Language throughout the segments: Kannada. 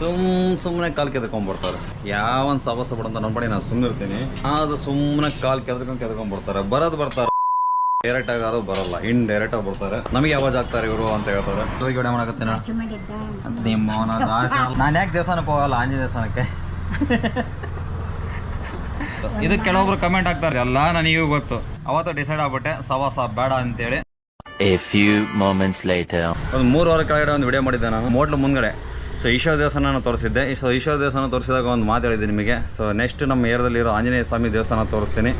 ಸುಮ್ ಸುಮ್ಮನೆ ಕಾಲು ಕೆದ್ಕೊಂಡ್ಬರ್ತಾರೆ ಯಾವನ್ ಸವಸ ಬಿಡಂತ ನಂಬಡಿ ನಾನು ಸುಮ್ಮನೆ ಇರ್ತೀನಿ ಅದು ಸುಮ್ಮನೆ ಕಾಲು ಕೆದ್ಕೊಂಡು ಕೆದ್ಕೊಂಡ್ಬರ್ತಾರೆ ಬರೋದು ಬರ್ತಾರೆ. ಡೈರೆಕ್ಟ್ ಆಗಿ ಯಾರು ಬರಲ್ಲ. ಇನ್ ಡೈರೆಕ್ಟ್ ಆಗಿ ಬರ್ತಾರೆ. ನಮಗೆ ಯಾವಾಗ ಆಗ್ತಾರೆ ಇವರು ಅಂತ ಹೇಳ್ತಾರೆ. ನಿಮ್ಮ ನಾನು ಯಾಕೆ ದೇವಸ್ಥಾನಕ್ಕೆ ಹೋಗಲ್ಲ? ಆಂಜನೇಯ ದೇವಸ್ಥಾನಕ್ಕೆ. ಇದು ಕೆಲವೊಬ್ರು ಕಮೆಂಟ್ ಆಗ್ತಾರೆ ಎಲ್ಲ ನನಗೂ ಗೊತ್ತು. ಅವತ್ತು ಡಿಸೈಡ್ ಆಗ್ಬಿಟ್ಟೆ. ಸವಾಸ ಬೇಡ ಅಂತೇಳಿ. A few moments later. ಒಂದು ಮೂರು ವಾರ ಕೆಳಗಡೆ ಒಂದು ವಿಡಿಯೋ ಮಾಡಿದ್ದೆ ನಾನು. ಮೋಟ್ಲು ಮುಂದ್ಗಡೆ. ಸೊ ಈಶ್ವರ ದೇವಸ್ಥಾನ ತೋರಿಸಿದ್ದೆ. ಸೊ ಈಶ್ವರ ದೇವಸ್ಥಾನ ತೋರಿಸಿದಾಗ ಒಂದು ಮಾತು ಹೇಳಿದ್ದೆ ನಿಮಗೆ. ಸೊ ನೆಕ್ಸ್ಟ್ ನಮ್ಮ ಏರಿಯಾದಲ್ಲಿರೋ ಆಂಜನೇಯ ಸ್ವಾಮಿ ದೇವಸ್ಥಾನ ತೋರಿಸ್ತೀನಿ.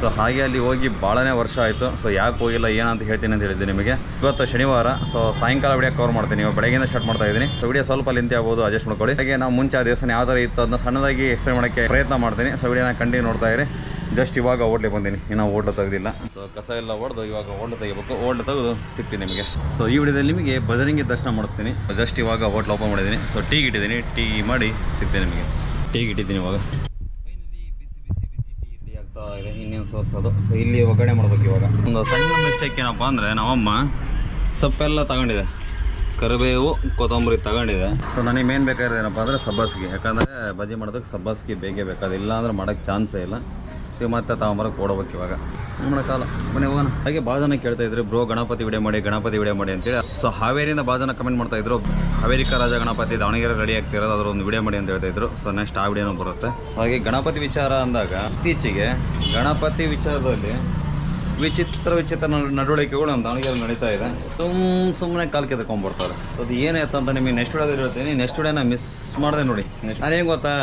ಸೊ ಹಾಗೆ ಅಲ್ಲಿ ಹೋಗಿ ಭಾಳನೇ ವರ್ಷ ಆಯಿತು. ಸೊ ಯಾಕೆ ಹೋಗಿಲ್ಲ ಏನಂತ ಹೇಳ್ತೀನಿ ಅಂತ ಹೇಳಿದ್ದೆ ನಿಮಗೆ. ಇವತ್ತು ಶನಿವಾರ ಸೊ ಸಾಯಂಕಾಲ ವಿಡಿಯೋ ಕವರ್ ಮಾಡ್ತೀನಿ. ಇವಾಗ ಬೆಳಗ್ಗೆಯಿಂದ ಸ್ಟಾರ್ಟ್ ಮಾಡ್ತಾ ಇದ್ದೀನಿ. ಸೊ ವಿಡಿಯೋ ಸ್ವಲ್ಪ ಲಿಂತಿ ಆಗ್ಬೋದು ಅಡ್ಜಸ್ಟ್ ಮಾಡ್ಕೊಳ್ಳಿ. ಹಾಗೆ ನಾವು ಮುಂಚೆ ಆ ದೇವಸ್ಥಾನ ಯಾವ ಥರ ಇತ್ತು ಅದನ್ನ ಸಣ್ಣದಾಗಿ ಎಕ್ಸ್ಪ್ಲೇನ್ ಮಾಡೋಕ್ಕೆ ಪ್ರಯತ್ನ ಮಾಡ್ತೀನಿ. ಸೊ ವಿಡಿಯೋನ ಕಂಟಿನ್ಯೂ ನೋಡ್ತಾ ಇರಿ. ಜಸ್ಟ್ ಇವಾಗ ಓಡ್ಲಿ ಬಂದೀನಿ. ಇನ್ನೂ ಓಡ್ಲ ತೆಗೆದಿಲ್ಲ. ಸೊ ಕಸ ಎಲ್ಲ ಹೊಡೆದು ಇವಾಗ ಓಡ್ಲ ತೆಗಿಬೇಕು. ಓಡ್ಲ ತೆಗೆದು ಸಿಗ್ತೀನಿ ನಿಮಗೆ. ಸೊ ಈ ವಿಡಿಯೋದಲ್ಲಿ ನಿಮಗೆ ಬದರಿಂಗಿ ದರ್ಶನ ಮಾಡಿಸ್ತೀನಿ. ಜಸ್ಟ್ ಇವಾಗ ಹೋಟ್ಲ್ ಓಪನ್ ಮಾಡಿದ್ದೀನಿ ಸೊ ಟೀ ಇಟ್ಟಿದ್ದೀನಿ. ಟೀ ಮಾಡಿ ಸಿಗ್ತೀನಿ ನಿಮಗೆ. ಟೀ ಇಟ್ಟಿದ್ದೀನಿ ಇವಾಗ. ರೆಡಿ ಆಗ್ತಾ ಇದೆ. ಇನ್ನೇನು ಸೋಸೋದು? ಸೊ ಇಲ್ಲಿ ಒಗ್ಗರಣೆ ಮಾಡ್ಬೇಕು ಇವಾಗ. ಒಂದು ಸಣ್ಣ ಮಿಸ್ಟೇಕ್ ಏನಪ್ಪ ಅಂದರೆ ನಮ್ಮಮ್ಮ ಸೊಪ್ಪೆಲ್ಲ ತಗೊಂಡಿದೆ. ಕರಿಬೇವು ಕೊತ್ತಂಬರಿ ತಗೊಂಡಿದೆ. ಸೊ ನನಗೆ ಮೇನ್ ಬೇಕಾಗಿರೋದೇನಪ್ಪ ಅಂದರೆ ಸಬ್ಬಸ್ಗೆ. ಯಾಕಂದರೆ ಬಜ್ಜಿ ಮಾಡೋದಕ್ಕೆ ಸಬ್ಬಾಸಿಗೆ ಬೇಕೇ ಬೇಕಾದ ಇಲ್ಲ ಅಂದ್ರೆ ಮಾಡೋಕ್ಕೆ ಚಾನ್ಸೇ ಇಲ್ಲ. ಸೊ ಮತ್ತೆ ತಗೊಂಬರಕ್ಕೆ ಓಡೋಬೇಕು ಇವಾಗ. ಕಾಲ. ಮನೆ ಹೋಗೋಣ. ಹಾಗೆ ಭಾಳ ಜನ ಕೇಳ್ತಾ ಇದ್ರು ಬ್ರೋ ಗಣಪತಿ ವಿಡಿಯೋ ಮಾಡಿ ಗಣಪತಿ ವಿಡಿಯೋ ಮಾಡಿ ಅಂತೇಳಿ. ಸೊ ಹಾವೇರಿಯಿಂದ ಭಾಳ ಜನ ಕಮೆಂಟ್ ಮಾಡ್ತಾ ಇದ್ರು ಹಾವೇರಿಕ ರಾಜ ಗಣಪತಿ ದಾವಣಗೆರೆ ರೆಡಿ ಆಗ್ತಿರೋದು ಅದ್ರ ಒಂದು ವಿಡಿಯೋ ಮಾಡಿ ಅಂತ ಹೇಳ್ತಾ ಇದ್ರು. ಸೊ ನೆಕ್ಸ್ಟ್ ಆ ವಿಡಿಯೋನು ಬರುತ್ತೆ. ಹಾಗೆ ಗಣಪತಿ ವಿಚಾರ ಅಂದಾಗ ಇತ್ತೀಚೆಗೆ ಗಣಪತಿ ವಿಚಾರದಲ್ಲಿ ವಿಚಿತ್ರ ವಿಚಿತ್ರ ನಡವಳಿಕೆಗಳು ನಮ್ಮ ದಾವಣಗೆರೆ ನಡೀತಾ ಇದೆ. ಸುಮ್ ಸುಮ್ಮನೆ ಕಾಲು ಕೆತ್ಕೊಂಡ್ಬಿಡ್ತಾರೆ ಅದು ಏನಾಯ್ತು ಅಂತ ನಿಮಗೆ ನೆಕ್ಸ್ಟ್ ವಿಡಿಯೋದಲ್ಲಿ ಹೇಳ್ತೀನಿ. ನೆಕ್ಸ್ಟ್ ವಿಡಿಯೋನ ಮಿಸ್ ಮಾಡಿದೆ ನೋಡಿ. ನಾನೇನು ಗೊತ್ತಾ?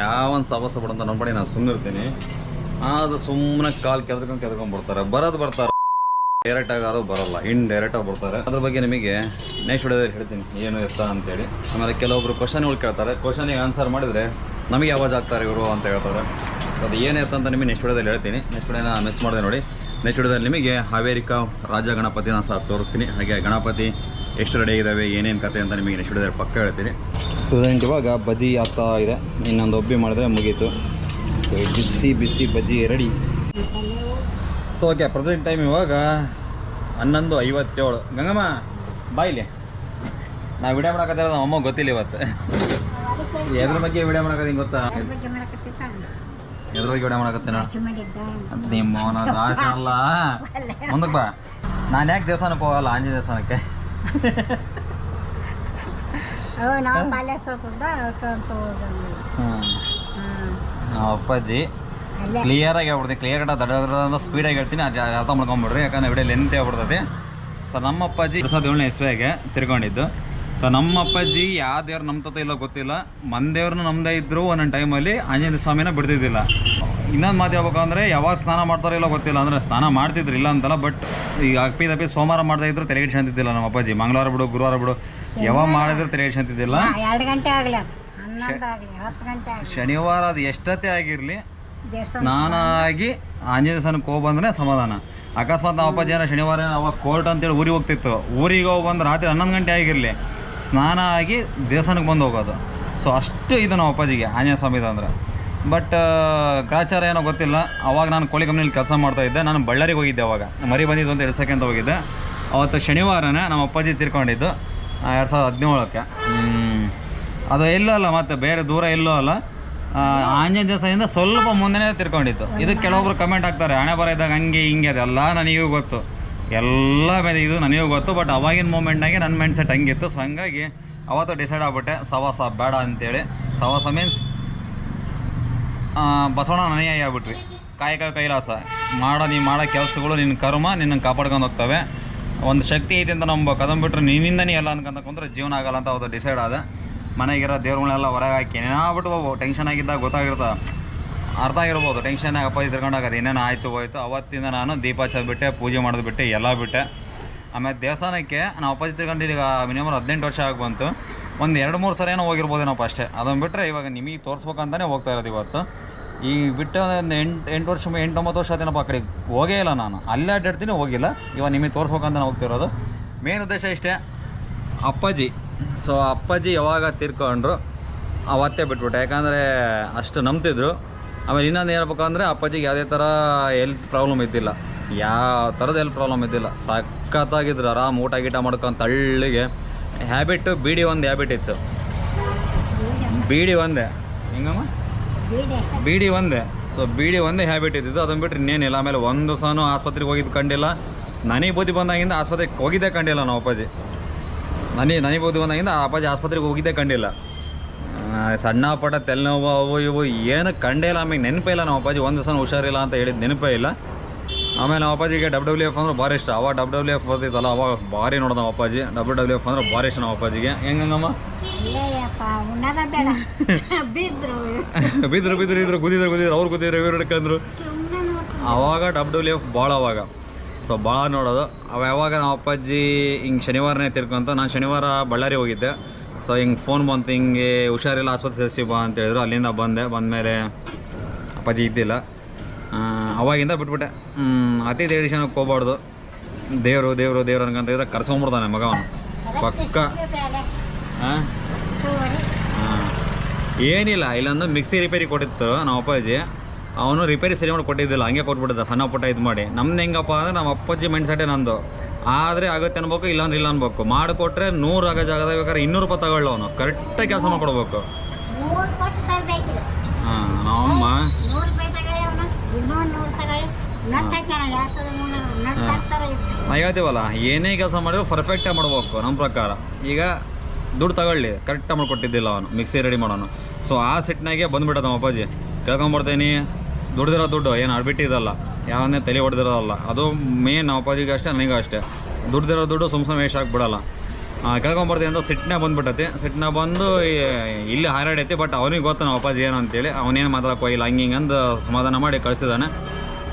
ಯಾವನ್ ಸವಸ ಬಿಡಂತ ನಂಬಡಿ ನಾನು ಸುಮ್ಮನೆ ಇರ್ತೀನಿ ಅದು ಸುಮ್ಮನೆ ಕಾಲು ಕೆದ್ಕೊಂಡು ಬರ್ತಾರೆ. ಬರೋದು ಬರ್ತಾರೆ. ಡೈರೆಕ್ಟ್ ಆಗಿ ಯಾರು ಬರಲ್ಲ. ಇನ್ ಡೈರೆಕ್ಟ್ ಆಗಿ ಬರ್ತಾರೆ. ಅದ್ರ ಬಗ್ಗೆ ನಿಮಗೆ ನೆಕ್ಸ್ಟ್ ವಿಡಿಯೋದಲ್ಲಿ ಹೇಳ್ತೀನಿ. ಏನು ಎತ್ತ ಅಂತೇಳಿ. ಆಮೇಲೆ ಕೆಲವೊಬ್ರು ಕ್ವಶನ್ಗಳು ಕೇಳ್ತಾರೆ. ಕ್ವಶನಿಗೆ ಆನ್ಸರ್ ಮಾಡಿದರೆ ನಮಗೆ ಯಾವಾಗ ಆಗ್ತಾರೆ ಇವರು ಅಂತ ಹೇಳ್ತಾರೆ. ಅದು ಏನು ಎತ್ತ ಅಂತ ನಿಮಗೆ ನೆಕ್ಸ್ಟ್ ವಿಡಿಯೋದಲ್ಲಿ ಹೇಳ್ತೀನಿ. ನೆಕ್ಸ್ಟ್ ವಿಡಿಯೋನ ಮಿಸ್ ಮಾಡಿದೆ ನೋಡಿ. ನೆಕ್ಸ್ಟ್ ವಿಡಿಯೋದಲ್ಲಿ ನಿಮಗೆ ಹಾವೇರಿಕ ರಾಜ ಗಣಪತಿನ ಸಹ ತೋರಿಸ್ತೀನಿ. ಹಾಗೆ ಗಣಪತಿ ಎಷ್ಟು ರೆಡಿ ಇದ್ದಾವೆ ಏನೇನು ಕತೆ ಅಂತ ನಿಮಗೆ ನೆಕ್ಸ್ಟ್ ವಿಡಿಯೋದಲ್ಲಿ ಪಕ್ಕ ಹೇಳ್ತೀನಿ. ಪ್ರೆಸೆಂಟ್ ಇವಾಗ ಬಜಿ ಆಗ್ತಾ ಇದೆ. ಇನ್ನೊಂದು ಒಬ್ಬಿ ಮಾಡಿದ್ರೆ ಮುಗೀತು. ಸೊ ಬಿಸಿ ಬಿಸಿ ಬಜ್ಜಿ ready so okay present time ಇವಾಗ ಹನ್ನೊಂದು ಐವತ್ತೇಳು. ಗಂಗಮ್ಮ ಬಾಯಿಲಿ ನಾವು ವಿಡಿಯೋ ಮಾಡಕತ್ತಿರ ನಮ್ಮ ಅಮ್ಮ ಗೊತ್ತಿಲ್ಲ ಇವತ್ತು. ಎದ್ರ ಬಗ್ಗೆ ವಿಡಿಯೋ ಮಾಡಕತ್ತೀನಿ ಗೊತ್ತಾ? ಎದ್ರ ಬಗ್ಗೆ ವಿಡಿಯೋ ಮಾಡಕತ್ತೇನ? ನಿಮ್ಮ ಆಸೆ ಅಲ್ಲ. ಮುಂದಕ್ಕೆ ಬಾ. ನಾನು ಯಾಕೆ ದೇವಸ್ಥಾನಕ್ಕೆ ಹೋಗಲ್ಲ? ಆಂಜನೇಯ ದೇವಸ್ಥಾನಕ್ಕೆ. ಹ್ಞೂ ಅಪ್ಪಾಜಿ. ಕ್ಲಿಯರ್ ಆಗಿ ಹೇಳ್ಬಿಡ್ತೀನಿ ಕ್ಲಿಯರ್ ಕಟ್ಟ ದಡ ಸ್ಪೀಡಾಗಿ ಹೇಳ್ತೀನಿ. ಅದು ಅರ್ಥ ಮಾಡ್ಕೊಂಬಿಡ್ರಿ. ಯಾಕಂದ್ರೆ ವಿಡಿಯೋ ಲೆಂತ್ ಆಗ್ಬಿಡ್ತೈತಿ ಸೊ ನಮ್ಮ ಅಪ್ಪಾಜಿ ಸಾವಿರದ ಏಳನೇ ಇಸ್ವೆಗೆ ತಿರ್ಕೊಂಡಿದ್ದು. ಸೊ ನಮ್ಮ ಅಪ್ಪಾಜಿ ಯಾವ ದೇವ್ರು ನಮ್ಮ ತತ್ತ ಇಲ್ಲೋ ಗೊತ್ತಿಲ್ಲ. ಮಂದೇವ್ರನ್ನ ನಮ್ಮದೇ ಇದ್ರು ಒಂದೊಂದು ಟೈಮಲ್ಲಿ ಆಂಜನೇಯ ಸ್ವಾಮಿನ ಬಿಡ್ತಿದ್ದಿಲ್ಲ. ಇನ್ನೊಂದು ಮಾತು ಹೇಳ್ಬೇಕು ಅಂದರೆ, ಯಾವಾಗ ಸ್ನಾನ ಮಾಡ್ತಾರೋ ಇಲ್ಲೋ ಗೊತ್ತಿಲ್ಲ. ಅಂದರೆ ಸ್ನಾನ ಮಾಡ್ತಿದ್ರು ಇಲ್ಲ ಅಂತಲ್ಲ ಬಟ್ ಈಗ ಅಪ್ಪಿ ತಪ್ಪಿ ಸೋಮವಾರ ಮಾಡ್ತಾ ಇದ್ರು ತಲೆಗೆ ಶಾಂತಿದ್ದಿಲ್ಲ ನಮ್ಮ ಅಪ್ಪಾಜಿ. ಮಂಗಳವಾರ ಬಿಡು, ಗುರುವಾರ ಬಿಡು. ಯಾವಾಗ ಮಾಡಿದ್ರು ತಲೆಗೆ ಶಾಂತಿದ್ದಿಲ್ಲ ಎರಡು ಗಂಟೆ ಆಗ್ಲಿ. ಅದು. ಹನ್ನೊಂದು ಆಗಲಿ ಹತ್ತು ಗಂಟೆ ಆಗಲಿ. ಶನಿವಾರ ಅದು ಎಷ್ಟೇ ಆಗಿರಲಿ ದೇವಸ್ಥಾನ ಸ್ನಾನ ಆಗಿ ಆಂಜನೇಯ ದೇವಸ್ಥಾನಕ್ಕೆ ಹೋಗಿ ಬಂದ್ರೆ ಸಮಾಧಾನ. ಅಕಸ್ಮಾತ್ ನಮ್ಮ ಅಪ್ಪಾಜಿ ಏನೋ ಶನಿವಾರ ಅವಾಗ ಕೋರ್ಟ್ ಅಂತೇಳಿ ಊರಿಗೆ ಹೋಗ್ತಿತ್ತು. ಊರಿಗೆ ಹೋಗಿ ಬಂದು ರಾತ್ರಿ ಹನ್ನೊಂದು ಗಂಟೆ ಆಗಿರಲಿ ಸ್ನಾನ ಆಗಿ ದೇವಸ್ಥಾನಕ್ಕೆ ಬಂದು ಹೋಗೋದು. ಸೊ ಅಷ್ಟು ಇದು ನಮ್ಮ ಅಪ್ಪಾಜಿಗೆ ಆಂಜನೇಯ ಸ್ವಾಮಿದು ಅಂದ್ರೆ. ಬಟ್ ಗ್ರಾಚಾರ ಏನೋ ಗೊತ್ತಿಲ್ಲ. ಅವಾಗ ನಾನು ಕೋಳಿ ಕಂಪ್ನಿಯಲ್ಲಿ ಕೆಲಸ ಮಾಡ್ತಾ ಇದ್ದೆ. ನಾನು ಬಳ್ಳಾರಿಗೆ ಹೋಗಿದ್ದೆ ಅವಾಗ. ಮರಿ ಬಂದಿದ್ದು ಅಂತ ಎರಡು ಅಂತ ಹೋಗಿದ್ದೆ. ಅವತ್ತು ಶನಿವಾರನೇ ನಮ್ಮ ಅಪ್ಪಾಜಿ ತೀರ್ಕೊಂಡಿದ್ದು ಎರಡು ಸಾವಿರದ ಹದಿನೇಳಕ್ಕೆ. ಅದು ಎಲ್ಲೂ ಅಲ್ಲ ಮತ್ತೆ ಬೇರೆ ದೂರ ಎಲ್ಲೂ ಅಲ್ಲ. ಆ, ಆಂಜನೇಯ ದೇವಸ್ಥಾನದಿಂದ ಸ್ವಲ್ಪ ಮುಂದೆನೇ ತಿರ್ಕೊಂಡಿತ್ತು ಇದು ಕೆಲವೊಬ್ರು ಕಮೆಂಟ್ ಹಾಕ್ತಾರೆ ಹಣೆ ಬರ ಇದ್ದಾಗ ಹಂಗೆ ಹಿಂಗೆ ಅದೆಲ್ಲ ನನಗೂ ಗೊತ್ತು. ಎಲ್ಲ ಮೇಲೆ ಇದು ನನಗೂ ಗೊತ್ತು ಬಟ್ ಅವಾಗಿನ ಮೂಮೆಂಟ್ನಾಗೆ ನನ್ನ ಮೈಂಡ್ ಸೆಟ್ ಹಂಗಿತ್ತು. ಸೊ ಹಂಗಾಗಿ ಅವತ್ತು ಡಿಸೈಡ್ ಆಗ್ಬಿಟ್ಟೆ ಸವಾಸ ಬೇಡ ಅಂತೇಳಿ. ಸವಾಸ ಮೀನ್ಸ್ ಬಸವಣ್ಣ ನನಗೆ ಆಗ್ಬಿಟ್ರಿ. ಕಾಯಕ ಕೈಲಾಸ. ಮಾಡೋ ನೀನು ಮಾಡೋ ಕೆಲಸಗಳು ನಿನ್ನ ಕರ್ಮ ನಿನ್ನ ಕಾಪಾಡ್ಕೊಂಡು ಹೋಗ್ತವೆ. ಒಂದು ಶಕ್ತಿ ಐತಿ ಅಂತ ನಂಬ. ಕದಂಬಿಟ್ರೆ ನಿನ್ನಿಂದನೇ ಎಲ್ಲ ಅನ್ಕೊಂತ ಕುಂತ್ರೆ ಜೀವನ ಆಗಲ್ಲ ಅಂತ ಅವತ್ತು ಡಿಸೈಡ್ ಆದ. ಮನೆಗಿರೋ ದೇವ್ರಗಳನ್ನೆಲ್ಲ ಹೊರಗೆ ಹಾಕಿ ಏನಾಗ್ಬಿಟ್ಟು ಹೋಗು ಟೆನ್ಷನ್ ಆಗಿದ್ದಾಗ ಗೊತ್ತಾಗಿರ್ತ ಅರ್ಥ ಆಗಿರ್ಬೋದು ಟೆನ್ಷನ್ ಅಪ್ಪ ತಿರ್ಕೊಂಡಾಗ ಅದು ಏನೇನು ಆಯಿತು, ಹೋಯ್ತು. ಅವತ್ತಿಂದ ನಾನು ದೀಪ ಹಚ್ಚೋದು ಬಿಟ್ಟೆ, ಪೂಜೆ ಮಾಡೋದು ಬಿಟ್ಟೆ, ಎಲ್ಲ ಬಿಟ್ಟೆ. ಆಮೇಲೆ ದೇವಸ್ಥಾನಕ್ಕೆ ನಾವು ಅಪ್ಪಾಜಿ ತಿರ್ಕೊಂಡು ಈಗ ಮಿನಿಮಮ್ ಹದಿನೆಂಟು ವರ್ಷ ಆಗಿ ಬಂತು. ಒಂದು ಎರಡು ಮೂರು ಸರಿ ಏನೋ ಹೋಗಿರ್ಬೋದೇನಪ್ಪ ಅಷ್ಟೇ. ಅದನ್ನು ಬಿಟ್ಟರೆ ಇವಾಗ ನಿಮಗೆ ತೋರಿಸ್ಬೇಕಂತಾನೆ ಹೋಗ್ತಾ ಇರೋದು ಇವತ್ತು. ಈ ಬಿಟ್ಟು ಒಂದು ಎಂಟು ಎಂಟು ವರ್ಷ, ಎಂಟೊಂಬತ್ತು ವರ್ಷ ಆತೇನಪ್ಪ ಆ ಕಡೆ. ಹೋಗೇ ಇಲ್ಲ ನಾನು. ಅಲ್ಲೇ ಅಡ್ಡಾಡ್ತೀನಿ, ಹೋಗಿಲ್ಲ. ಇವಾಗ ನಿಮಗೆ ತೋರಿಸ್ಬೇಕಂತ ಹೋಗ್ತಿರೋದು. ಮೇನ್ ಉದ್ದೇಶ ಇಷ್ಟೇ. ಅಪ್ಪಾಜಿ ಸೊ ಅಪ್ಪಾಜಿ ಯಾವಾಗ ತೀರ್ಕೊಂಡ್ರು, ಅವತ್ತೇ ಬಿಟ್ಬಿಟ್ಟೆ. ಯಾಕಂದರೆ ಅಷ್ಟು ನಂಬ್ತಿದ್ರು. ಆಮೇಲೆ ಇನ್ನೊಂದು ಹೇಳ್ಬೇಕು ಅಂದರೆ, ಅಪ್ಪಾಜಿಗೆ ಯಾವುದೇ ಥರ ಹೆಲ್ತ್ ಪ್ರಾಬ್ಲಮ್ ಇದ್ದಿಲ್ಲ. ಯಾವ ಥರದ ಹೆಲ್ತ್ ಪ್ರಾಬ್ಲಮ್ ಇದ್ದಿಲ್ಲ. ಸಖತ್ತಾಗಿದ್ರು, ಆರಾಮ್ ಊಟ ಗೀಟ ಮಾಡ್ಕೊಂತ ತಳ್ಳಿಗೆ. ಹ್ಯಾಬಿಟ್ಟು ಬೀಡಿ ಒಂದು ಹ್ಯಾಬಿಟ್ ಇತ್ತು. ಬೀಡಿ ಒಂದೇ. ಹೆಂಗಮ್ಮ? ಬೀಡೆ ಬೀಡಿ ಒಂದೇ. ಸೊ ಬೀಡಿ ಒಂದೇ ಹ್ಯಾಬಿಟ್ ಇದ್ದಿದ್ದು. ಅದನ್ನು ಬಿಟ್ಟರೆ ಇನ್ನೇನಿಲ್ಲ. ಆಮೇಲೆ ಒಂದು ಸಹ ಆಸ್ಪತ್ರೆಗೆ ಹೋಗಿದ್ದು ಕಂಡಿಲ್ಲ. ನನಗೆ ಬುದ್ಧಿ ಬಂದಾಗಿಂದ ಆಸ್ಪತ್ರೆಗೆ ಹೋಗಿದ್ದೇ ಕಂಡಿಲ್ಲ ನಾವು ಅಪ್ಪಾಜಿ. ನನಗೆ ನನಗೆ ಬೋದು ಬಂದಾಗಿಂದ ಆ ಅಪ್ಪಾಜಿ ಆಸ್ಪತ್ರೆಗೆ ಹೋಗಿದ್ದೆ ಕಂಡಿಲ್ಲ. ಸಣ್ಣ ಪಟ ತೆಲ್ನೋವು ಅವು ಇವು ಏನು ಕಂಡೇ ಇಲ್ಲ. ಆಮೇಲೆ ನೆನಪೇ ಇಲ್ಲ ನಮ್ಮ ಅಪ್ಪಾಜಿ. ಒಂದು ಸಲ ಹುಷಾರಿಲ್ಲ ಅಂತ ಹೇಳಿದ ನೆನಪೇ ಇಲ್ಲ. ಆಮೇಲೆ ನಮ್ಮ ಅಪ್ಪಾಜಿಗೆ ಡಬ್ಲ್ಯೂ ಡಬ್ಲ್ಯೂ ಎಫ್ ಅಂದ್ರೆ ಭಾರಿ ಇಷ್ಟ. ಅವಾಗ ಡಬ್ ಡಬ್ಲ್ಯೂ ಎಫ್ ಓದಿತ್ತಲ್ಲ ಅವಾಗ ಭಾರಿ ನೋಡೋದು ನಮ್ಮ ಅಪ್ಪಾಜಿ. ಡಬ್ಲ್ಯೂ ಡಬ್ಲ್ಯೂ ಎಫ್ ಅಂದ್ರೆ ಭಾರಿ ಇಷ್ಟ ನಮ್ಮ ಅಪ್ಪಾಜಿಗೆ. ಹೆಂಗಮ್ಮ ಬಿದ್ರು. ಬಿದ್ರು ಇದ್ರು ಗುದಿದ್ರು ಗುದಿದ್ರು. ಅವ್ರು ಗುದಿದ್ರು ಇವ್ರು ಹಿಡ್ಕಂದ್ರು ಅವಾಗ ಡಬ್ ಡಬ್ಲ್ಯೂ ಎಫ್ ಭಾಳ ಅವಾಗ. ಸೊ ಭಾಳ ನೋಡೋದು. ಅವ ಯಾವಾಗ ನಮ್ಮ ಅಪ್ಪಾಜಿ ಹಿಂಗೆ ಶನಿವಾರನೇ ತಿರ್ಕೊಂತ ನಾನು ಶನಿವಾರ ಬಳ್ಳಾರಿ ಹೋಗಿದ್ದೆ. ಸೊ ಹಿಂಗೆ ಫೋನ್ ಬಂತು ಹಿಂಗೆ ಹುಷಾರಿಲ್ಲ ಆಸ್ಪತ್ರೆ ಸೇರಿಸಿ ಬಾ ಅಂತ ಹೇಳಿದ್ರು. ಅಲ್ಲಿಂದ ಬಂದೆ ಬಂದಮೇಲೆ ಅಪ್ಪಾಜಿ ಇದ್ದಿಲ್ಲ. ಅವಾಗಿಂದ ಬಿಟ್ಬಿಟ್ಟೆ. ಅತಿ ಎಡಿಷನ್ಗೆ ಹೋಗ್ಬಾರ್ದು. ದೇವರು ದೇವರು ದೇವ್ರು ಅನ್ಕೊಂತ ಇದ್ರೆ ಕರ್ಸ್ಕೊಂಬಿಡ್ತಾನೆ ಮಗವನು ಪಕ್ಕ. ಹಾಂ ಹಾಂ. ಏನಿಲ್ಲ ಇಲ್ಲೊಂದು ಮಿಕ್ಸಿ ರಿಪೇರಿ ಕೊಟ್ಟಿತ್ತು ನಮ್ಮ ಅಪ್ಪಾಜಿ. ಅವನು ರಿಪೇರಿ ಸರಿ ಮಾಡಿ ಕೊಟ್ಟಿದ್ದಿಲ್ಲ ಹಂಗೆ ಕೊಟ್ಬಿಟ್ಟಿದ್ದ ಸಣ್ಣ ಪುಟ್ಟ ಇದು ಮಾಡಿ. ನಮ್ದು ಹೆಂಗಪ್ಪ ಅಂದರೆ ನಮ್ಮ ಅಪ್ಪಾಜಿ ಮೈಂಡ್ ಸೆಟ್ಟೇ ನಂದು. ಆದರೆ ಆಗುತ್ತೆ ಅನ್ಬೇಕು ಇಲ್ಲಾಂದ್ರೆ ಇಲ್ಲ ಅನ್ಬೇಕು. ಮಾಡಿಕೊಟ್ರೆ ನೂರು ಆಗ ಜಾಗದ ಬೇಕಾದ್ರೆ ಇನ್ನೂರು ರೂಪಾಯಿ ತಗೊಳ್ಳು ಅವನು. ಕರೆಕ್ಟಾಗಿ ಕೆಲಸ ಮಾಡ್ಕೊಡ್ಬೇಕು. ಹಾಂ ನಮ್ಮಮ್ಮ ನಟ್ ಹೇಳ್ತೀವಲ್ಲ ಏನೇ ಕೆಲಸ ಮಾಡಿದ್ರು ಪರ್ಫೆಕ್ಟಾಗಿ ಮಾಡ್ಬೇಕು ನಮ್ಮ ಪ್ರಕಾರ. ಈಗ ದುಡ್ಡು ತಗೊಳ್ಳಿ ಕರೆಕ್ಟಾಗಿ ಮಾಡಿಕೊಟ್ಟಿದ್ದಿಲ್ಲ ಅವನು. ಮಿಕ್ಸಿ ರೆಡಿ ಮಾಡೋನು. ಸೊ ಆ ಸಿಟ್ನಾಗೆ ಬಂದುಬಿಟ್ಟದ ನಮ್ಮ ಅಪ್ಪಾಜಿ. ಕೇಳ್ಕೊಂಬರ್ತೀನಿ ದುಡ್ದಿರೋ ದುಡ್ಡು, ಏನು ಅಡ್ಬಿಟ್ಟಿದಲ್ಲ ಯಾವನ್ನೇ ತಲೆ ಹೊಡೆದಿರೋದಲ್ಲ. ಅದು ಮೇನ್ ಅಪ್ಪಾಜಿಗೆ ಅಷ್ಟೇ, ನನಗೂ ಅಷ್ಟೇ. ದುಡ್ದಿರೋ ದುಡ್ಡು ಸುಮ್ ಸುಮ್ಮನೆ ವೇಸ್ಟ್ ಆಗಿಬಿಡಲ್ಲ. ಕೇಳ್ಕೊಂಬರ್ತೀನಿ ಅಂತ ಸಿಟ್ನೇ ಬಂದುಬಿಟ್ಟತಿ. ಸಿಟ್ನ ಬಂದು ಇಲ್ಲಿ ಹಾರಾಡೈತಿ ಬಟ್ ಅವನಿಗೆ ಗೊತ್ತು ನಮ್ಮ ಅಪ್ಪಾಜಿ ಏನು ಅಂತೇಳಿ. ಅವನೇನು ಮಾತಾಡಕ್ಕೆ ಹೋಗಿಲ್ಲ, ಹಂಗೆ ಹಿಂಗೆ ಸಮಾಧಾನ ಮಾಡಿ ಕಳಿಸಿದ್ದಾನೆ.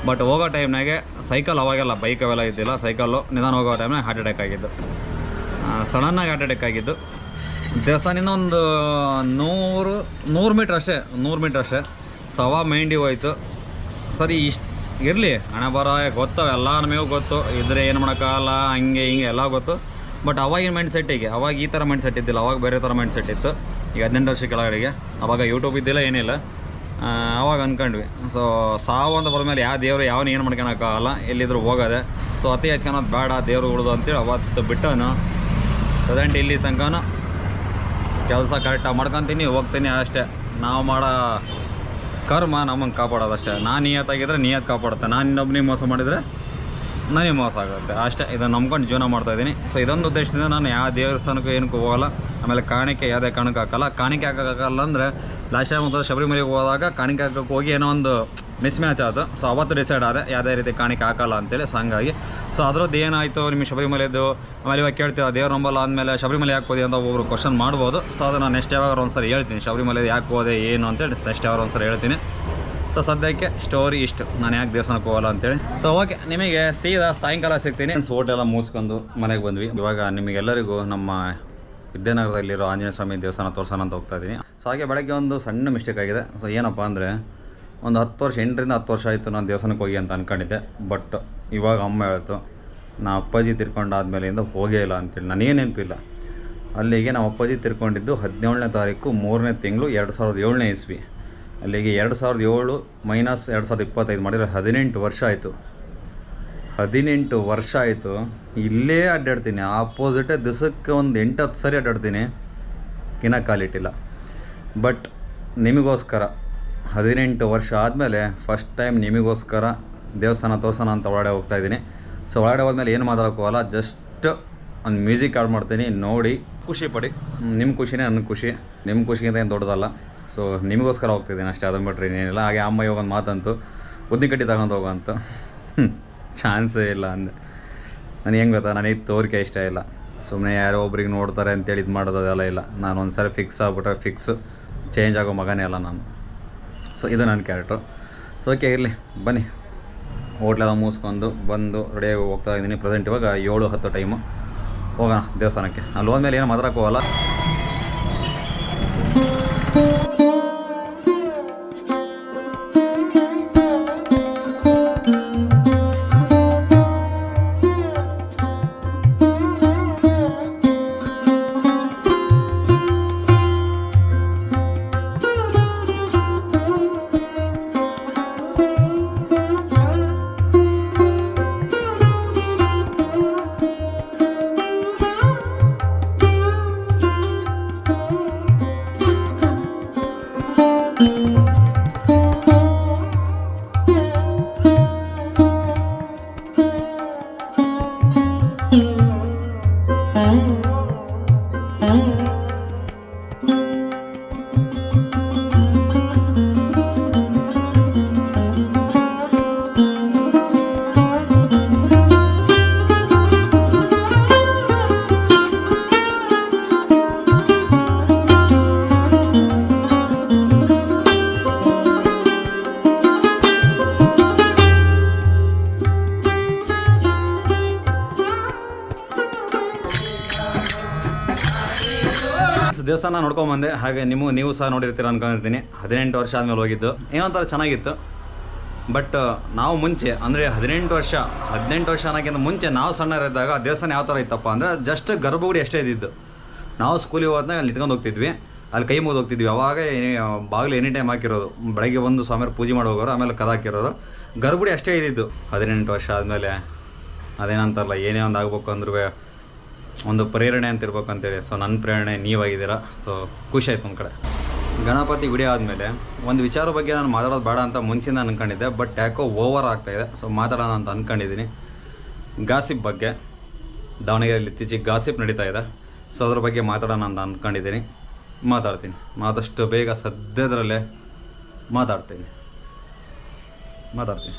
ಬಟ್ ಹೋಗೋ ಟೈಮ್ನಾಗೆ ಸೈಕಲ್ ಅವಾಗೆಲ್ಲ ಬೈಕ್ ಅವೆಲ್ಲ ಇದ್ದಿಲ್ಲ ಸೈಕಲ್ಲು ನಿಧಾನ ಹೋಗೋ ಟೈಮ್ನಾಗ ಹಾರ್ಟ್ ಅಟ್ಯಾಕ್ ಆಗಿದ್ದು. ಸಡನ್ನಾಗಿ ಹಾರ್ಟ್ ಅಟ್ಯಾಕ್ ಆಗಿದ್ದು. ದೇವಸ್ಥಾನದಿಂದ ಒಂದು ನೂರು ನೂರು ಮೀಟ್ರ್ ಅಷ್ಟೇ, ನೂರು ಮೀಟ್ರ್ ಅಷ್ಟೇ. ಸವಾ ಮೈಂಡಿ ಹೋಯ್ತು. ಸರಿ, ಇಷ್ಟು ಇರಲಿ. ಹಣ ಬರ ಗೊತ್ತು ಎಲ್ಲ ನಮಗೂ ಗೊತ್ತು. ಇದ್ರೆ ಏನು ಮಾಡೋಕ್ಕಾಗಲ್ಲ, ಹಂಗೆ ಹಿಂಗೆ ಎಲ್ಲ ಗೊತ್ತು. ಬಟ್ ಅವಾಗಿನ ಮೈಂಡ್ ಸೆಟ್ಟಿಗೆ ಅವಾಗ ಈ ಥರ ಮೈಂಡ್ ಸೆಟ್ ಇದ್ದಿಲ್ಲ. ಅವಾಗ ಬೇರೆ ಥರ ಮೈಂಡ್ ಸೆಟ್ ಇತ್ತು. ಈಗ ಹದಿನೆಂಟು ವರ್ಷ ಕೆಳಗಡೆಗೆ. ಅವಾಗ ಯೂಟ್ಯೂಬ್ ಇದ್ದಿಲ್ಲ, ಏನಿಲ್ಲ. ಅವಾಗ ಅಂದ್ಕೊಂಡ್ವಿ. ಸೊ ಸಾವು ಅಂತ ಬಂದಮೇಲೆ ಯಾವ ದೇವರು ಯಾವನ ಏನು ಮಾಡ್ಕೊಳಕ್ಕಾಗಲ್ಲ. ಎಲ್ಲಿದ್ರು ಹೋಗೋದೆ. ಸೊ ಅತಿ ಹಚ್ಕೊಳೋದು ಬೇಡ, ದೇವ್ರು ಉಳಿದು ಅಂತೇಳಿ ಅವತ್ತು ಬಿಟ್ಟನು ಪ್ರೆಸೆಂಟ್ ಇಲ್ಲಿ ತನಕನೂ ಕೆಲಸ ಕರೆಕ್ಟಾಗಿ ಮಾಡ್ಕೊತೀನಿ, ಹೋಗ್ತೀನಿ ಅಷ್ಟೇ. ನಾವು ಮಾಡೋ ಕರ್ಮ ನಮ್ಮನ್ನು ಕಾಪಾಡೋದು ಅಷ್ಟೇ. ನಾನು ನಿಯತ್ತಾಗಿದ್ದರೆ ನಿಯತ್ ಕಾಪಾಡುತ್ತೆ. ನಾನು ಇನ್ನೊಬ್ಬನಿಗೆ ಮೋಸ ಮಾಡಿದರೆ ನನಗೆ ಮೋಸ ಆಗುತ್ತೆ. ಅಷ್ಟೇ, ಇದನ್ನು ನಂಬ್ಕೊಂಡು ಜೀವನ ಮಾಡ್ತಾ ಇದ್ದೀನಿ. ಸೊ ಇದೊಂದು ಉದ್ದೇಶದಿಂದ ನಾನು ಯಾವ ದೇವಸ್ಥಾನಕ್ಕೂ ಏನಕ್ಕೂ ಹೋಗಲ್ಲ. ಆಮೇಲೆ ಕಾಣಿಕೆ, ಯಾವುದೇ ಕಾರಣಕ್ಕೆ ಹಾಕಲ್ಲ. ಕಾಣಿಕೆ ಹಾಕೋಕ್ಕಾಗಲ್ಲ ಅಂದರೆ ಲಾಸ್ಟ್ ಟೈಮ್ ಒಂದು ಶಬರಿಮಲೆಗೆ ಹೋದಾಗ ಕಾಣಿಕೆ ಹಾಕೋಕ್ಕೆ ಹೋಗಿ ಏನೋ ಒಂದು ಮಿಸ್ ಮ್ಯಾಚ್ ಆಯಿತು. ಸೊ ಅವತ್ತು ಡಿಸೈಡ್ ಆದರೆ ಯಾವುದೇ ರೀತಿ ಕಾಣಿಕೆ ಹಾಕಲ್ಲ ಅಂತೇಳಿ. ಸೊ ಹಂಗಾಗಿ ಸೊ ಅದರದ್ದು ಏನಾಯಿತು? ನಿಮಗೆ ಶಬರಿಮಲೆದು ಆಮೇಲೆ ಇವಾಗ ಕೇಳ್ತೀರ, ದೇವ್ರ ನಂಬಲ್ಲ ಆದಮೇಲೆ ಶಬರಿಮಲೆ ಯಾಕೆ ಹೋದೆ ಅಂತ ಒಬ್ಬರು ಕ್ವಶನ್ ಮಾಡ್ಬೋದು. ಸೊ ಅದನ್ನು ನೆಕ್ಸ್ಟ್ ಯಾವಾಗ ಒಂದ್ಸರಿ ಹೇಳ್ತೀನಿ. ಶಬರಿಮಲೆ ಯಾಕೆ ಹೋದೆ, ಏನು ಅಂತೇಳಿ ನೆಕ್ಸ್ಟ್ ಯಾವಾಗ ಒಂದ್ಸರಿ ಹೇಳ್ತೀನಿ. ಸೊ ಸದ್ಯಕ್ಕೆ ಸ್ಟೋರಿ ಇಷ್ಟು. ನಾನು ಯಾಕೆ ದೇವಸ್ಥಾನಕ್ಕೆ ಹೋಗಲ್ಲ ಅಂತೇಳಿ. ಸೊ ಓಕೆ ನಿಮಗೆ ಸೀದಾ ಸಾಯಂಕಾಲ ಸಿಗ್ತೀನಿ. ಹೋಟೆಲ್ಲ ಮುಗಿಸ್ಕೊಂಡು ಮನೆಗೆ ಬಂದ್ವಿ. ಇವಾಗ ನಿಮಗೆಲ್ಲರಿಗೂ ನಮ್ಮ ವಿದ್ಯಾನಗರದಲ್ಲಿರೋ ಆಂಜನೇಯ ಸ್ವಾಮಿ ದೇವಸ್ಥಾನ ತೋರ್ಸೋಣ ಅಂತ ಹೋಗ್ತಾ ಇದ್ದೀನಿ. ಸೊ ಹಾಗೆ ಬೆಳಗ್ಗೆ ಒಂದು ಸಣ್ಣ ಮಿಸ್ಟೇಕ್ ಆಗಿದೆ. ಸೊ ಏನಪ್ಪ ಅಂದರೆ ಒಂದು ಹತ್ತು ವರ್ಷ, ಎಂಟರಿಂದ ಹತ್ತು ವರ್ಷ ಆಯಿತು ನಾನು ದೇವಸ್ಥಾನಕ್ಕೆ ಹೋಗಿ ಅಂತ ಅಂದ್ಕೊಂಡಿದ್ದೆ ಬಟ್ ಇವಾಗ ಅಮ್ಮ ಹೇಳ್ತು, ನಾ ಅಪ್ಪಾಜಿ ತಿರ್ಕೊಂಡಾದ್ಮೇಲಿಂದ ಹೋಗೇ ಇಲ್ಲ ಅಂತೇಳಿ. ನನಗೇ ನೆನಪಿಲ್ಲ ಅಲ್ಲಿಗೆ ನಮ್ಮ ಅಪ್ಪಾಜಿ ತಿರ್ಕೊಂಡಿದ್ದು ಹದಿನೇಳನೇ ತಾರೀಕು ಮೂರನೇ ತಿಂಗಳು ಎರಡು ಸಾವಿರದ ಏಳನೇ ಇಸ್ವಿ. ಅಲ್ಲಿಗೆ ಎರಡು ಸಾವಿರದ ಏಳು ಮೈನಸ್ ಎರಡು ಸಾವಿರದ ಇಪ್ಪತ್ತೈದು ಮಾಡಿದರೆ ಹದಿನೆಂಟು ವರ್ಷ ಆಯಿತು. ಹದಿನೆಂಟು ವರ್ಷ ಆಯಿತು. ಇಲ್ಲೇ ಅಡ್ಡಾಡ್ತೀನಿ. ಆಪೋಸಿಟೇ ದಿವಸಕ್ಕೆ ಒಂದು ಎಂಟು ಹತ್ತು ಸರಿ ಅಡ್ಡಾಡ್ತೀನಿ. ಇನ್ನ ಕಾಲಿಟ್ಟಿಲ್ಲ. ಬಟ್ ನಿಮಗೋಸ್ಕರ ಹದಿನೆಂಟು ವರ್ಷ ಆದಮೇಲೆ ಫಸ್ಟ್ ಟೈಮ್ ನಿಮಗೋಸ್ಕರ ದೇವಸ್ಥಾನ ತೋರ್ಸೋಣ ಅಂತ ಒಳಗಡೆ ಹೋಗ್ತಾ ಇದ್ದೀನಿ. ಸೊ ಒಳಗಡೆ ಹೋದ್ಮೇಲೆ ಏನು ಮಾತಾಡೋಕ್ಕೋಗಲ್ಲ ಜಸ್ಟ್ ಒಂದು ಮ್ಯೂಸಿಕ್ ಆಡ್ ಮಾಡ್ತೀನಿ ನೋಡಿ. ಖುಷಿ ಪಡಿ. ನಿಮ್ಮ ಖುಷಿನೇ ನನ್ನ ಖುಷಿ. ನಿಮ್ಮ ಖುಷಿಗಿಂತ ಏನು ದೊಡ್ಡದಲ್ಲ. ಸೊ ನಿಮಗೋಸ್ಕರ ಹೋಗ್ತಿದ್ದೀನಿ ಅಷ್ಟೇ ಅದನ್ನು ಬಿಟ್ರೆ ಇನ್ನೇನಿಲ್ಲ. ಹಾಗೆ ಅಮ್ಮ ಇವಾಗ ಒಂದು ಮಾತಂತು ಉದ್ದಿನ ಕಟ್ಟಿ ತಗೊಂಡು ಹೋಗೋ ಅಂತ. ಚಾನ್ಸೇ ಇಲ್ಲ ಅಂದೆ. ನನಗೆ ಹೆಂಗೆ ಗೊತ್ತಾ ನನಗೆ ತೋರಿಕೆ ಇಷ್ಟ ಇಲ್ಲ. ಸುಮ್ಮನೆ ಯಾರೋ ಒಬ್ರಿಗೆ ನೋಡ್ತಾರೆ ಅಂತೇಳಿ ಇದು ಮಾಡೋದು ಅದೆಲ್ಲ ಇಲ್ಲ. ನಾನು ಒಂದು ಸರಿ ಫಿಕ್ಸ್ ಆಗ್ಬಿಟ್ರೆ ಫಿಕ್ಸು ಚೇಂಜ್ ಆಗೋ ಮಗನೇ ಅಲ್ಲ ನಾನು. ಸೊ ಇದು ನನ್ನ ಕ್ಯಾರೆಕ್ಟ್ರು ಸೊ ಓಕೆ ಇರಲಿ, ಬನ್ನಿ. ಹೋಟ್ಲೆಲ್ಲ ಮುಗಿಸ್ಕೊಂಡು ಬಂದು ರೆಡಿಯಾಗಿ ಹೋಗ್ತಾ ಇದ್ದೀನಿ. ಪ್ರೆಸೆಂಟ್ ಇವಾಗ ಏಳು ಹತ್ತು ಟೈಮು ಹೋಗೋಣ, ದೇವಸ್ಥಾನಕ್ಕೆ. ಅಲ್ಲಿ ಹೋದ್ಮೇಲೆ ಏನು ಮಾತಾಡಕ್ಕೆ ದೇವಸ್ಥಾನ ನೋಡ್ಕೊಂಬಂದೆ. ಹಾಗೆ ನಿಮ್ಮ ನೀವು ಸಹ ನೋಡಿರ್ತೀರ ಅನ್ಕೊಂಡಿರ್ತೀನಿ. ಹದಿನೆಂಟು ವರ್ಷ ಆದಮೇಲೆ ಹೋಗಿದ್ದು. ಏನೋ ಒಂಥರ ಚೆನ್ನಾಗಿತ್ತು. ಬಟ್ ನಾವು ಮುಂಚೆ, ಅಂದರೆ ಹದಿನೆಂಟು ವರ್ಷ ಹದಿನೆಂಟು ವರ್ಷ ಅನ್ನೋಕ್ಕಿಂತ ಮುಂಚೆ ನಾವು ಸಣ್ಣರಿದ್ದಾಗ ದೇವಸ್ಥಾನ ಯಾವ ಥರ ಇತ್ತಪ್ಪ ಅಂದರೆ ಜಸ್ಟ್ ಗರ್ಭಗುಡಿ ಅಷ್ಟೇ ಇದ್ದಿದ್ದು. ನಾವು ಸ್ಕೂಲಿಗೆ ಹೋದಾಗ ಅಲ್ಲಿ ನಿಂತ್ಕೊಂಡು ಹೋಗ್ತಿದ್ವಿ. ಅಲ್ಲಿ ಕೈ ಮುಗಿದು ಹೋಗ್ತಿದ್ವಿ. ಅವಾಗ ಬಾಗಿಲು ಎನಿ ಟೈಮ್ ಹಾಕಿರೋದು. ಬೆಳಗ್ಗೆ ಬಂದು ಸ್ವಾಮಿಯವ್ರು ಪೂಜೆ ಮಾಡಿ ಹೋಗೋರು, ಆಮೇಲೆ ಕದ ಹಾಕಿರೋರು ಗರ್ಭಗುಡಿ ಅಷ್ಟೇ ಇದ್ದಿದ್ದು ಹದಿನೆಂಟು ವರ್ಷ ಆದಮೇಲೆ. ಅದೇನಂತಾರಲ್ಲ, ಏನೇ ಒಂದು ಆಗ್ಬೇಕು ಅಂದ್ರೂ ಒಂದು ಪ್ರೇರಣೆ ಅಂತ ಇರ್ಬೇಕು ಅಂತೇಳಿ ಸೊ ನನ್ನ ಪ್ರೇರಣೆ, ನೀವಾಗಿದ್ದೀರಾ? ಸೊ ಖುಷಿ ಆಯ್ತು ಒಂದು ಕಡೆ. ಗಣಪತಿ ವಿಡಿಯೋ ಆದಮೇಲೆ ಒಂದು ವಿಚಾರ ಬಗ್ಗೆ ನಾನು ಮಾತಾಡೋದು ಬೇಡ ಅಂತ ಮುಂಚಿಂದ ಅನ್ಕೊಂಡಿದ್ದೆ ಬಟ್ ಯಾಕೋ ಓವರ್ ಆಗ್ತಾಯಿದೆ ಸೊ ಮಾತಾಡೋಣ ಅಂತ ಅಂದ್ಕೊಂಡಿದ್ದೀನಿ ಗಾಸಿಪ್ ಬಗ್ಗೆ, ದಾವಣಗೆರೆಯಲ್ಲಿ ಇತ್ತೀಚೆಗೆ ಗಾಸಿಪ್ ನಡೀತಾ ಇದೆ. ಸೊ ಅದ್ರ ಬಗ್ಗೆ ಮಾತಾಡೋಣ ಅಂತ ಅಂದ್ಕೊಂಡಿದ್ದೀನಿ ಮಾತಾಡ್ತೀನಿ. ಆದಷ್ಟು ಬೇಗ ಸದ್ಯದರಲ್ಲೇ ಮಾತಾಡ್ತೀನಿ. ಮಾತಾಡ್ತೀನಿ.